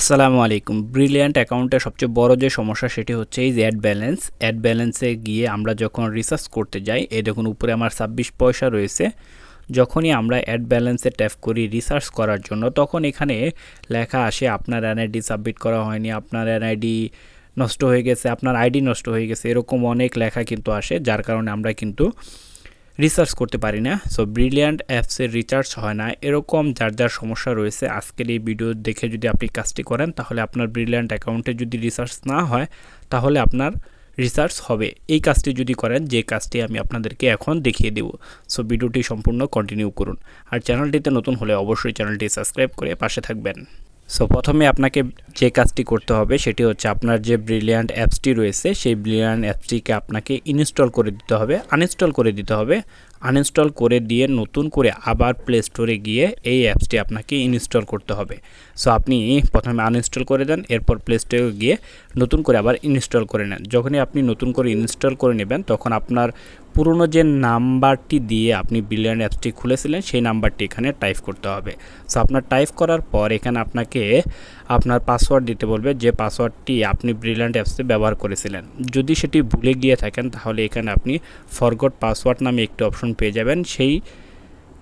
আসসালামু আলাইকুম। ব্রিলিয়ান্ট অ্যাকাউন্টের সবচেয়ে বড় যে সমস্যা সেটি হচ্ছে এই যে অ্যাড ব্যালেন্স অ্যাড ব্যালেন্সে গিয়ে আমরা যখন রিসার্চ করতে যাই, এই দেখুন উপরে আমার ছাব্বিশ পয়সা রয়েছে। যখনই আমরা অ্যাড ব্যালেন্সে ট্যাপ করি রিসার্চ করার জন্য, তখন এখানে লেখা আসে আপনার এনআইডি সাবমিট করা হয়নি, আপনার এনআইডি নষ্ট হয়ে গেছে, আপনার আইডি নষ্ট হয়ে গেছে, এরকম অনেক লেখা কিন্তু আসে, যার কারণে আমরা কিন্তু রিসার্চ করতে পারি না। সো ব্রিলিয়ান্ট অ্যাপসের রিচার্জ হয় না। এরকম যার যার সমস্যা রয়েছে, আজকের এই ভিডিও দেখে যদি আপনি কাজটি করেন, তাহলে আপনার ব্রিলিয়ান্ট অ্যাকাউন্টে যদি রিসার্চ না হয়, তাহলে আপনার রিসার্চ হবে। এই কাজটি যদি করেন, যে কাজটি আমি আপনাদেরকে এখন দেখিয়ে দেব। সো ভিডিওটি সম্পূর্ণ কন্টিনিউ করুন। আর চ্যানেলটিতে নতুন হলে অবশ্যই চ্যানেলটি সাবস্ক্রাইব করে পাশে থাকবেন। সো প্রথমে আপনাকে যে কাজটি করতে হবে সেটি হচ্ছে আপনার যে ব্রিলিয়ান্ট অ্যাপসটি রয়েছে, সেই ব্রিলিয়ান্ট অ্যাপসটিকে আপনাকে ইনস্টল করে দিতে হবে আনইনস্টল করে দিতে হবে। আনইনস্টল করে দিয়ে নতুন করে আবার প্লে স্টোরে গিয়ে এই অ্যাপসটি আপনাকে ইনস্টল করতে হবে। সো আপনি প্রথমে আনইনস্টল করে দেন, এরপর প্লে স্টোরে গিয়ে নতুন করে আবার ইনস্টল করে নেন। যখনই আপনি নতুন করে ইনস্টল করে নেবেন, তখন আপনার পুরনো যে নাম্বারটি দিয়ে আপনি ব্রিলিয়ান্ট অ্যাপসটি খুলেছিলেন, সেই নাম্বারটি এখানে টাইপ করতে হবে। সো আপনার টাইপ করার পর এখানে আপনাকে আপনার পাসওয়ার্ড দিতে বলবে, যে পাসওয়ার্ডটি আপনি ব্রিলিয়ান্ট অ্যাপসে ব্যবহার করেছিলেন। যদি সেটি ভুলে গিয়ে থাকেন, তাহলে এখানে আপনি ফরগট পাসওয়ার্ড নামে একটি অপশন পেয়ে যাবেন সেই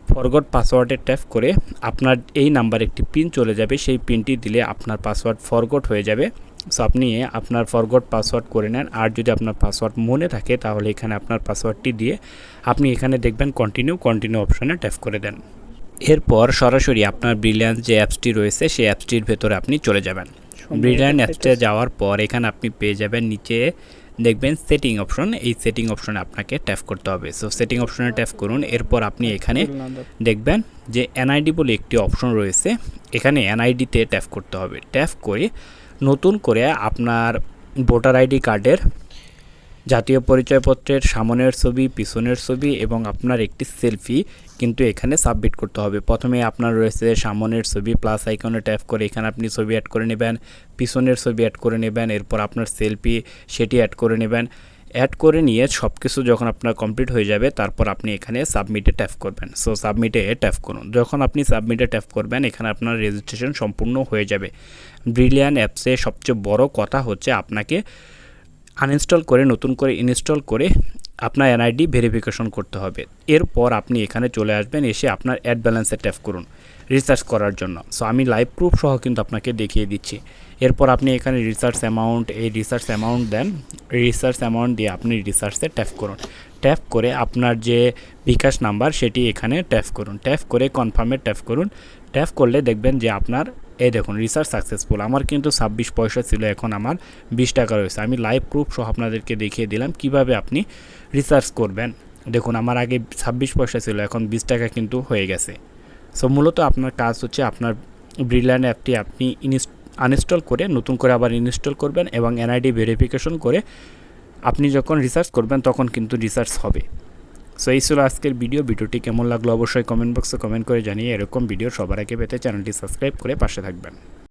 ফরগট পাসওয়ার্ডে ট্যাপ করে আপনার এই নাম্বার একটি পিন চলে যাবে সেই পিনটি দিলে আপনার পাসওয়ার্ড ফরগট হয়ে যাবে। সো আপনি আপনার ফরগট পাসওয়ার্ড করে নেন। আর যদি আপনার পাসওয়ার্ড মনে থাকে তাহলে এখানে আপনার পাসওয়ার্ডটি দিয়ে আপনি এখানে দেখবেন কন্টিনিউ কন্টিনিউ অপশানে ট্যাপ করে দেন। এরপর সরাসরি আপনার ব্রিলিয়ান্স যে অ্যাপসটি রয়েছে সেই অ্যাপসটির ভেতরে আপনি চলে যাবেন। ব্রিলিয়ান্ট অ্যাপসে যাওয়ার পর এখানে আপনি পেয়ে যাবেন নিচে দেখবেন সেটিং অপশন এই সেটিং অপশনে আপনাকে ট্যাপ করতে হবে। সো সেটিং অপশনে ট্যাপ করুন এরপর আপনি এখানে দেখবেন যে এনআইডি বলে একটি অপশন রয়েছে এখানে এনআইডিতে ট্যাপ করতে হবে। ট্যাপ করে নতুন করে আপনার ভোটার আইডি কার্ডের জাতীয় পরিচয়পত্রের সামনের ছবি, পিছনের ছবি এবং আপনার একটি সেলফি কিন্তু এখানে সাবমিট করতে হবে। প্রথমে আপনার রয়েছে সামনের ছবি প্লাস আইকনে ট্যাপ করে এখানে আপনি ছবি অ্যাড করে নেবেন, পিছনের ছবি অ্যাড করে নেবেন, এরপর আপনার সেলফি সেটি অ্যাড করে নেবেন। অ্যাড করে নিয়ে সব কিছু যখন আপনার কমপ্লিট হয়ে যাবে, তারপর আপনি এখানে সাবমিটে ট্যাপ করবেন। সো সাবমিটে ট্যাপ করুন। যখন আপনি সাবমিটে ট্যাপ করবেন, এখানে আপনার রেজিস্ট্রেশন সম্পূর্ণ হয়ে যাবে। ব্রিলিয়ান অ্যাপসে সবচেয়ে বড় কথা হচ্ছে আপনাকে আনইনস্টল করে, নতুন করে ইনস্টল করে আপনার এনআইডি ভেরিফিকেশন করতে হবে। এরপর আপনি এখানে চলে আসবেন, এসে আপনার অ্যাড ব্যালেন্সে ট্যাপ করুন রিসার্চ করার জন্য। সো আমি লাইভ প্রুফ সহ কিন্তু আপনাকে দেখিয়ে দিচ্ছি। এরপর আপনি এখানে রিসার্চ অ্যামাউন্ট এই রিসার্চ অ্যামাউন্ট দেন। রিসার্চ অ্যামাউন্ট দিয়ে আপনি রিসার্চে ট্যাপ করুন। ট্যাপ করে আপনার যে বিকাশ নাম্বার সেটি এখানে ট্যাপ করুন। ট্যাপ করে কনফার্মে ট্যাপ করুন। ট্যাপ করলে দেখবেন যে আপনার, এই দেখুন রিসার্চ সাকসেসফুল আমার কিন্তু ছাব্বিশ পয়সা ছিল, এখন আমার বিশ টাকা রয়েছে। আমি লাইভ প্রুফ সহ আপনাদেরকে দেখিয়ে দিলাম কীভাবে আপনি রিসার্চ করবেন। দেখুন, আমার আগে ছাব্বিশ পয়সা ছিল, এখন বিশ টাকা কিন্তু হয়ে গেছে। সো মূলত আপনার কাজ হচ্ছে আপনার ব্রিলিয়ান অ্যাপটি আপনি ইনস্ট আনইনস্টল করে, নতুন করে আবার ইনস্টল করবেন এবং এনআইডি ভেরিফিকেশন করে আপনি যখন রিসার্চ করবেন, তখন কিন্তু রিসার্চ হবে। সো এই ছিল আজকের ভিডিও ভিডিওটি কেমন লাগল অবশ্যই কমেন্ট বক্সে কমেন্ট করে জানিয়ে এরকম ভিডিও সবার আগে পেতে চ্যানেলটি সাবস্ক্রাইব করে পাশে থাকবেন।